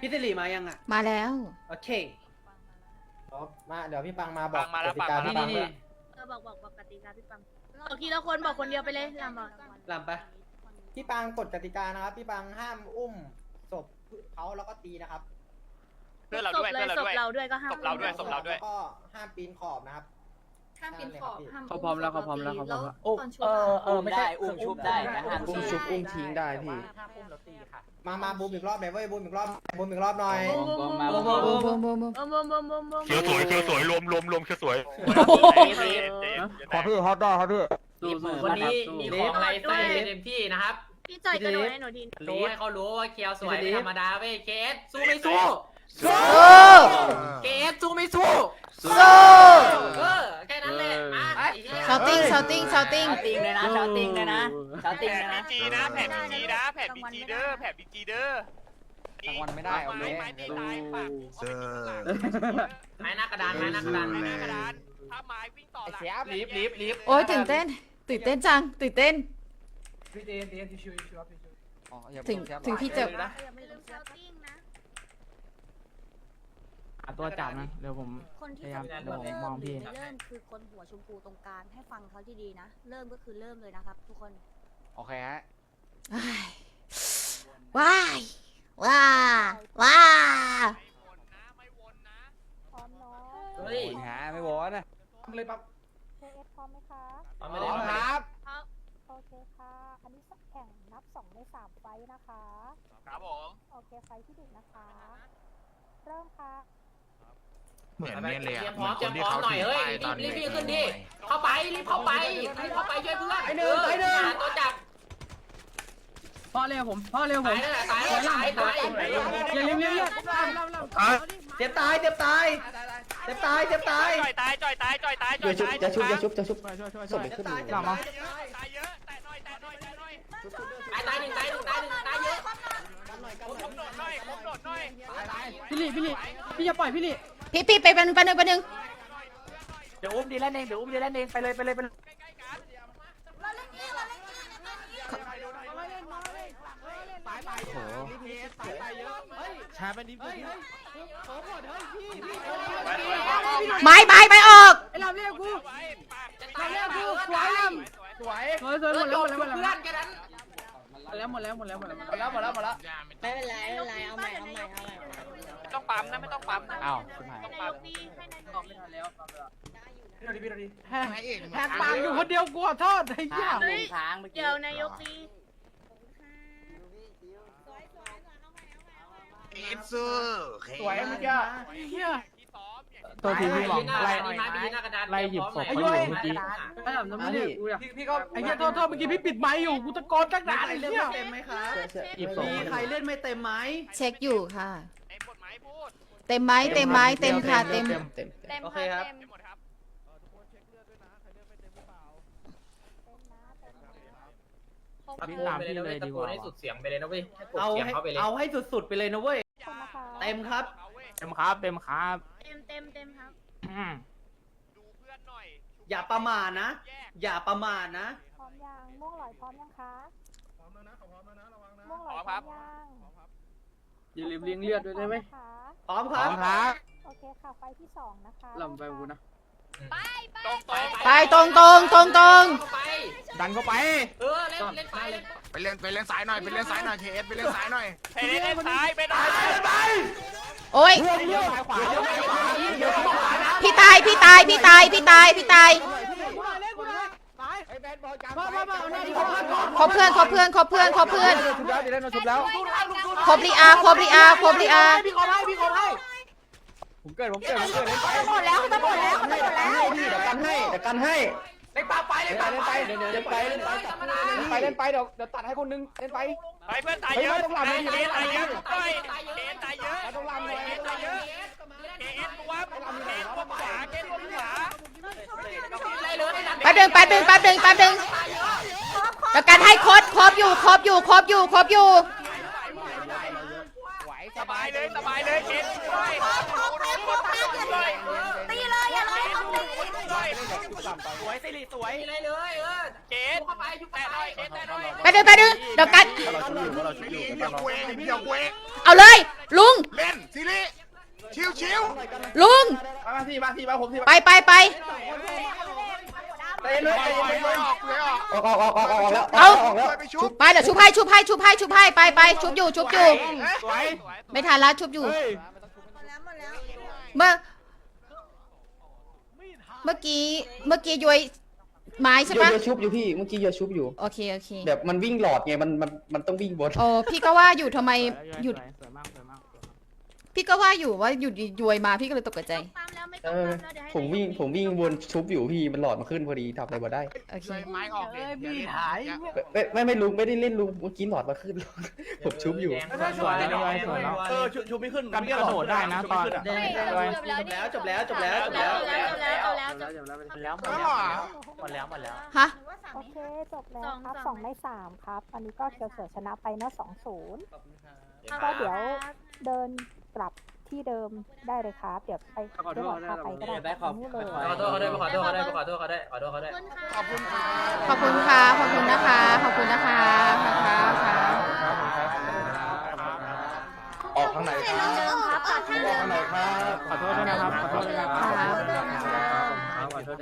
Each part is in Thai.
พี่สิริมายังอะ มาแล้ว โอเคมาเดี๋ยวพี่ปังมาบอกปังมาแล้วกติกาปังมาพี่นี่ปังนี่ด้วยเออบอกบอกบอกกติกาพี่ปังบอกทีละคนบอกคนเดียวไปเลยลำบอกลำไปพี่ปังกฎกติกานะครับ พี่ปังห้ามอุ้มศพเขาแล้วก็ตีนะครับเพื่อนเราด้วยศพเลเพื่อยนเราศพด้วย เราด้วยก็ห้ามศพเราด้วยศพเราด้วย แล้วก็ห้ามปีนขอบนะครับ ห้ามปีนขอบห้ามเขาพร้อมแล้วเขาพร้อมแล้วเขาพร้อมแล้วตอนชุบเอออะเออไม่ใช่อุ้มชุบได้นะห้ามอุ้มชุบอุ้มทิ้งได้พี่ห้ามอุ้มแล้วตีค่ะมามาบูมอีกรอบหน่อยเว้ยบูมอีกรอบบูมอีกรอบหน่อยบูมบูมมาบูมบูบูมมบูมบูมบูมบูมบูมบูมบูมบูมเขียวสวยเขียวสวยรวมรวมรวมเขียวสวยขอพี่ฮอตดอขอพี่สู้สู้วันนี้สู้มีของอะไรใส่ให้เต็มที่นะครับพี่จอยกระโดดให้หนูทีรู้ให้เขารู้ว่าเคียวสวยไม่ธรรมดาเว้ยเคสสู้ไม่สู้สู้เคสสู้ไม่สู้สู้ ชาวติ้งชาวติ้งชาวติ้งชาวติ้งเลยนะชาวติ้งเลยนะชาวแผติ้งนเลยบีนะจีนะแผนบีจีนะแผนบีจีเด้อแผนบีจีเด้อรางวัลไม่ได้โอเคไม้ไม้ตีตายปากเจอ ไม้หน้ากระดานไม้หน้ากระดานไม้ไม้หหน้าน้ากกระระดาดานนถ้าไม้วิ่งต่อหลัง รีบรีบรีบ โอ้ยตื่นเต้น ตื่นเต้นจัง ตื่นเต้นพี่เจนเจนที่ช่วยช่วยพี่ช่วยถึงถึงพี่จะอย่าไม่ลืมเซลติ้งนะ ตัวจับนะเดี๋ยวผม คนที่พยายามจะเดี๋ยวผมเริ่มองพี่เริ่มคือคนหัวชมพูตรงกลางให้ฟังเขาที่ดีนะ เริ่มก็คือเริ่มเลยนะครับ ทุกคน โอเคฮะ ว้ายว้าว้าไม่วนนะไม่วนนะพร้อมเนาะเฮ้ย หาไม่วอนะเลยปั๊บเคเอฟพร้อมไหมคะเอาไม่ได้ครับ โอเคค่ะ อันนี้แข่งนับสองในสามไฟท์นะคะ ครับผม โอเคไฟท์ที่หนึ่งนะคะ เริ่มค่ะ เหมือนเนี่ยเลยเตรียอะมพร้อมเหเตมืรีอยนมคนพร้อที่มเขาหน่อยถือเฮ้ยป้ายตอนรีบเด็รีกบขึ้นดิเข้าไปรีบเข้าไปรีบเข้าไปช่วยเพื่อนไอ้หนึ่งไอ้หนึ่งหาตัวจับพ่อเร็วผมพ่อเร็วผตามยนั่นแหละตายตายตายอย่าลืมเลี้ยงเจ็บตายเจ็บตายเจ็บตายเจ็บตายจ่อยตายจ่อยตายจ่อยตายจ่อยตายจะชุบจะชุบจะชุบช่วยช่วยช่วยศพไม่ขึ้นเลยหลังมาตายเยอะแตะหน่อยแตะหน่อยแตะหน่อยตายตายหนึ่งตายหนึ่งตายหนึ่งตายเยอะผมโดดหน่อยผมโดดหน่อยพี่ลิพี่ลิพี่อย่าปล่อยพี่ลิ พี่พี่ไปเป็นประหนึ่งประหนึ่งเดี๋ยวอุ้มดีแล้วเองเดี๋ยวอุ้มดีแล้วเองไปเลยไปเลยไปเลยไม้ไม้ไม้ออกไอ้ลำเรียกกูไว้ปากตายแล้วกูสวยลสวยำสวยสวยหมดแล้วหมดแล้วหมดเพื่อนแล้วแค่นั้นหมดแล้วหมดแล้วหมดแล้วหมดแล้วหมดแล้วหมดแล้วหมดแล้วไม่เป็นไรไม่เป็นไรเอาใหม่เอาใหม่เอาใหม่ไม่ ต้องปั๊มนะไม่ต้องปั๊มนะอ้าวให้นายกดีให้นายกออกดีไม่ทันแล้วพี่โดดีพี่โดดีแหกแหกปากอยู่คนเดียวกูขอโทษไอ้เหี้ยหนึ่งทางเมื่อกี้เดี๋ยวนายกดีเอฟซูโอเคสวยเมื่อกี้เหี้ยที่ซ้อมอย่างตัวทีพี่หวังไล่ไล่ไล่หน้ากระดานไล่หยิบศพเขาอยู่เมื่อกี้ไอ้ลำน้ำมันเรียกกูอะพี่พี่ก็ไอ้เหี้ยโทษโทษเมื่อกี้พี่ปิดไมค์อยู่กูตะโกนตั้งนานไอ้เหี้ยเต็มไหมครับหยิบศพมีใครเล่นไม่เต็มไหมเช็คอยู่ค่ะ เต็มบทไม้พูดเต็มไหมเต็มไหมเต็มค่ะเต็มเต็มเต็มโอเคครับ เต็มเต็มหมดครับตะโกนไปเลยนะเว้ยตะโกนให้สุดเสียงไปเลยนะเว้ยให้กดเอาเสียงให้เข้าไปเลย เอาให้สุดๆไปเลยนะเว้ย คนนะคะเต็มครับเอาเว้ยเต็มครับเต็มครับเต็มเต็มเต็มครับ อืมดูเพื่อนหน่อยอย่าประมาทนะแยกอย่าประมาทนะ พร้อมยังม่วงหลอยพร้อมยังคะพร้อมแล้วนะพร้อมแล้วนะระวังนะม่วงหลอยพพร้ร้ออมมครับยังอย่าลืมเลี้ยงเลือดด้วยได้ไหมพร้อมนะคะ พร้อมครับโอเคค่ะ ไฟท์ที่สองนะคะลำไปกูนะ ตรงตรงไปตรงตรงตรงตรงเข้าไป ดันเข้าไป เออ เล่นเล่นไปเล่นไปเล่นไปเล่นสายหน่อยไปเล่นสายหน่อยเคเอสไปเล่นสายหน่อยเฮ้ยเล่นซ้ายไปหน่อยโอ้ยเลี้ยวซ้ายขวาเลี้ยวซ้ายขวาเลี้ยวซ้ายขวานะพี่ตายพี่ตายพี่ตายพี่ตายพี่ตายเล่นกูเลยตายไอ้แบนบอลกันมามามาเอาหน้าที่เขาเพื่อนก่อนขอเพื่อนขอเพื่อนขอเพื่อนขอเพื่อน ชุบแล้วดีแล้วชุบแล้วครบลีอาครบลีอาครบลีอาพี่ขอให้พี่ขอให้ ผมเกิดผมเกิดผมเกิดเล่นไปหมดแล้วจะหมดแล้วจะหมดแล้วพี่เดี๋ยวกันให้เดี๋ยวกันให้เล่นปาไปเล่นปาไปเล่นไปเล่นไปเล่นไปเล่นไปเล่นไปเล่นไปเดี๋ยวเดี๋ยวตัดให้คนนึงเล่นไปไปเพื่อนตายเยอะเคสตายเยอะไปเคสตายเยอะต้องรำเลยเคสตายเยอะเคสตัวเคสตัวขวาเคสตัวขวาเลยเลยแป๊บนึงแป๊บนึงแป๊บนึงแป๊บนึงประกันให้ครบครบอยู่ครบอยู่ครบอยู่ครบอยู่สบายเลยสบายเลยเคส ด้วยตีเลยอย่าเลยต้องตีด้วยสวยสิริสวยเลยเลยเออเคสแต่หน่อยเคสแต่หน่อยแป๊บหนึงแป๊บหนึงเดี๋ยวกันเดี๋ยวเว้งพี่เดี๋ยวเว้งเอาเลย ลุง เล่นซีรีชิวชิวลุง มาที่มาที่มาผมที่ไปไปไปเต้นเลยไปเลยออกเลยเอาออกแล้วไปชุบไปเดี๋ยวชุบให้ชุบให้ชุบให้ชุบให้ไปไปชุบอยู่ชุบอยู่ไม่ทันละชุบอยู่หมดแล้วหมดแล้ว เมื่อเมื่อกี้เมื่อกี้ย้อยไม้ใช่เยปะอะชุบอยู่พี่เมื่อกี้เยอะชุบอยู่ โอเคโอเคแบบมันวิ่งหลอดไงมันมันมันต้องวิ่งบนโอ้พี่ก็ว่าอยู่ทำไมหยุดพี่ก็ว่าอยู่ว่าหยุดย้อยมาพี่ก็เลยตกใจตามแล้วไม่ เอต้องอตามแล้วเดี๋ยวให้ผมวิ่งผมวิ่งวนชุบอยู่พี่มันหลอดมาขึ้นพอดีทำอะไรมาได้โอเค ไม้ออกเลยมีหายไม่ไม่ไม่ลุงไม่ได้เล่นลุงเมื่อกี้หลอดมาขึ้นลุงผมชุบอยู่สวยสวยสวยเออชุบไม่ขึ้นกันกระโดดได้นะตอนเฮ้ยจบแล้วจบแล้วจบแล้วจบแล้วจบแล้วจบแล้วจบแล้วแล้วหมดแล้วหมดแล้วหมดแล้วฮะโอเคจบแล้วครับสองในสามครับอันนี้ก็เกียวเสือชนะไปนะสองศูนย์ก็เดี๋ยวเดินกลับ ที่เดิมได้เลยครับเดี๋ยวไปเดี๋ยวพาไปก็ได้นี่เลยขอโทษเขาได้ขอโทษเขาได้ขอโทษเขาได้ขอโทษเขาได้ขอบคุณค่ะขอบคุณค่ะ ขอบคุณนะคะ ขอบคุณนะคะนะคะค่ะออกข้างในเดิมครับขอโทษด้วยนะครับ ขอโทษด้วยนะครับ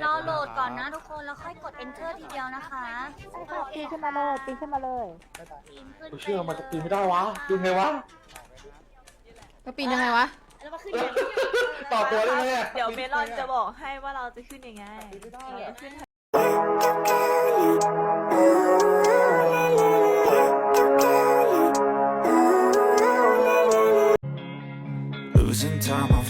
รอโหลดก่อนนะทุกคน แล้วค่อยกด enter ทีเดียวนะคะปีนขึ้นมาเลยปีนขึ้นมาเลยกูเชื่อมันจะปีนไม่ได้วะปีนไงวะ ก็ปีนยังไงวะ แล้วมาขึ้นต่อตัวได้ไหมอะเดี๋ยวเมลอนจะบอกให้ว่าเราจะขึ้นยังไงขึ้น Losing time, I'm